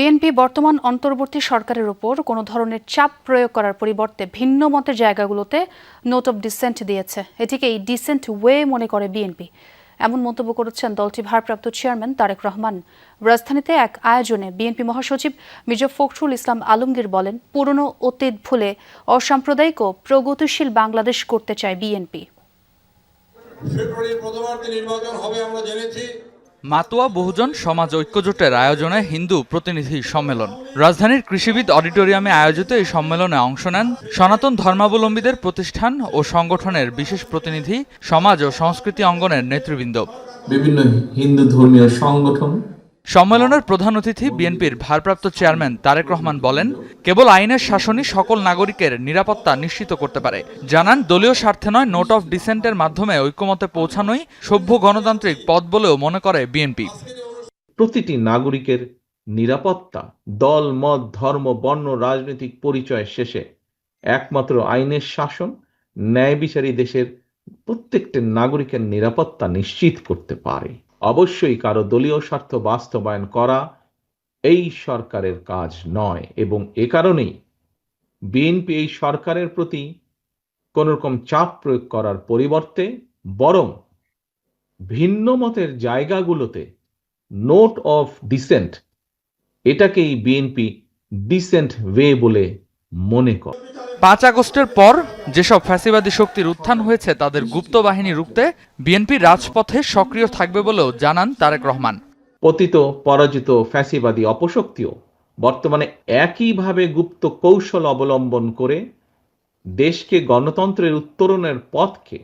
BNP বর্তমান অন্তর্বর্তী সরকারের উপর কোনো ধরনের চাপ প্রয়োগ করার পরিবর্তে ভিন্ন মতের জায়গাগুলোতে নোট অব ডিসেন্ট দিয়েছে। এটিকেই ডিসেন্ট ওয়ে মনে করে বিএনপি। এমন মন্তব্য করেছেন দলটির ভারপ্রাপ্ত চেয়ারম্যান তারেক রহমান। রাজধানীতে এক আয়োজনে বিএনপি মহাসচিব মির্জা ফখরুল ইসলাম আলমগীর বলেন, পুরনো অতীত ভুলে অসাম্প্রদায়িক ও প্রগতিশীল বাংলাদেশ করতে চায় বিএনপি। ফেব্রুয়ারির প্রথমার্ধে নির্বাচন হবে আমরা জেনেছি। মাতোয়া বহুজন সমাজ ঐক্যজোটের আয়োজনে হিন্দু প্রতিনিধি সম্মেলন। রাজধানীর কৃষিবিদ অডিটোরিয়ামে আয়োজিত এই সম্মেলনে অংশ নেন সনাতন ধর্মাবলম্বীদের প্রতিষ্ঠান ও সংগঠনের বিশেষ প্রতিনিধি, সমাজ ও সংস্কৃতি অঙ্গনের নেতৃবৃন্দ। বিভিন্ন হিন্দু ধর্মীয় সংগঠন সম্মেলনের প্রধান অতিথি বিএনপির ভারপ্রাপ্ত চেয়ারম্যান তারেক রহমান বলেন, কেবল আইনের শাসনই সকল নাগরিকের নিরাপত্তা নিশ্চিত করতে পারে। জানান, দলীয় স্বার্থে নয়, নোট অফ ডিসেন্টের মাধ্যমে ঐক্যমতে পৌঁছানোই সভ্য গণতান্ত্রিক পথ বলেও মনে করে বিএনপি। প্রতিটি নাগরিকের নিরাপত্তা, দল, মত, ধর্ম, বর্ণ, রাজনৈতিক পরিচয় শেষে একমাত্র আইনের শাসন ন্যায় বিচারী দেশের প্রত্যেকটি নাগরিকের নিরাপত্তা নিশ্চিত করতে পারে। অবশ্যই কারও দলীয় স্বার্থ বাস্তবায়ন করা এই সরকারের কাজ নয় এবং এ কারণেই বিএনপি এই সরকারের প্রতি কোন রকম চাপ প্রয়োগ করার পরিবর্তে বরং ভিন্ন মতের জায়গাগুলোতে নোট অফ ডিসেন্ট এটাকেই বিএনপি ডিসেন্ট ওয়ে বলে মনে করে। পাঁচ আগস্টের পর যেসব ফ্যাসিবাদী শক্তির উত্থান হয়েছে, তাদের গুপ্ত বাহিনী রুখতে বিএনপি রাজপথে সক্রিয় থাকবে বলেও জানান তারেক রহমান। পতিত, পরাজিত ফ্যাসিবাদী অপশক্তিও বর্তমানে একইভাবে গুপ্ত কৌশল অবলম্বন করে দেশকে গণতন্ত্রের উত্তরণের পথকে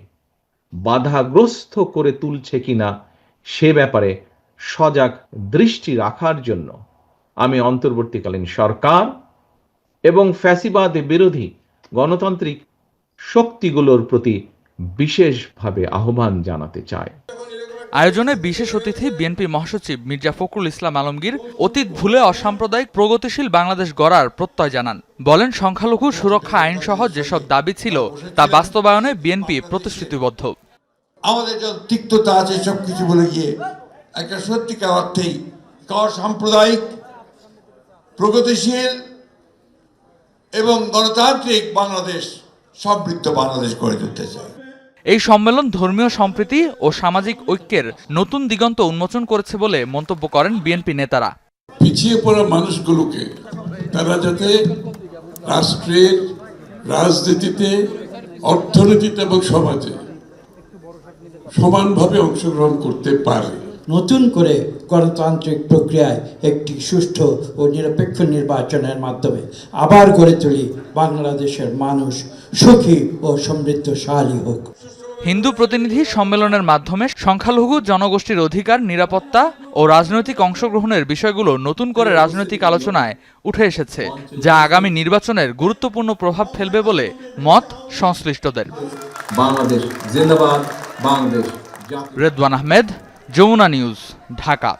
বাধাগ্রস্ত করে তুলছে কিনা সে ব্যাপারে সজাগ দৃষ্টি রাখার জন্য আমি অন্তর্বর্তীকালীন সরকার এবং ফ্যাসিবাদ বিরোধী গণতান্ত্রিক শক্তিগুলোর প্রতি বিশেষভাবে আহ্বান জানাতে চায়। আয়োজনে বিশেষ অতিথি বিএনপি মহাসচিব মির্জা ফখরুল ইসলাম আলমগীর অতীত ভুলে অসাম্প্রদায়িক প্রগতিশীল বাংলাদেশ গড়ার প্রত্যয় জানান। বলেন সংখ্যালঘু সুরক্ষা আইন সহ যেসব দাবি ছিল তা বাস্তবায়নে বিএনপি প্রতিশ্রুতিবদ্ধ। আমাদের যত তিক্ততা আছে সব কিছু বলে গিয়ে একটা সত্যিকার অর্থেই সাম্প্রদায়িক প্রগতিশীল এবং গণতান্ত্রিক বাংলাদেশ সমৃদ্ধ বাংলাদেশ গড়ে তুলতে চায়। এই সম্মেলন ধর্মীয় সম্প্রীতি ও সামাজিক ঐক্যের নতুন দিগন্ত উন্মোচন করেছে বলে মন্তব্য করেন বিএনপি নেতারা। পিছিয়ে পড়া মানুষগুলোকে তারা যাতে রাষ্ট্রের রাজনীতিতে অর্থনীতিতে এবং সমাজে সমানভাবে অংশগ্রহণ করতে পারে। নতুন করে গণতান্ত্রিক প্রক্রিয়ায় একটি সুষ্ঠু ও নিরপেক্ষ নির্বাচনের মাধ্যমে আবার গড়ে তুলি বাংলাদেশের মানুষ সুখী ও সমৃদ্ধশালী হোক। হিন্দু প্রতিনিধি সম্মেলনের মাধ্যমে সংখ্যালঘু জনগোষ্ঠীর অধিকার নিরাপত্তা ও রাজনৈতিক অংশগ্রহণের বিষয়গুলো নতুন করে রাজনৈতিক আলোচনায় উঠে এসেছে যা আগামী নির্বাচনের গুরুত্বপূর্ণ প্রভাব ফেলবে বলে মত সংশ্লিষ্টদের। বাংলাদেশ জিন্দাবাদ বাংলাদেশ রেদওয়ান আহমেদ যমুনা নিউজ ঢাকা।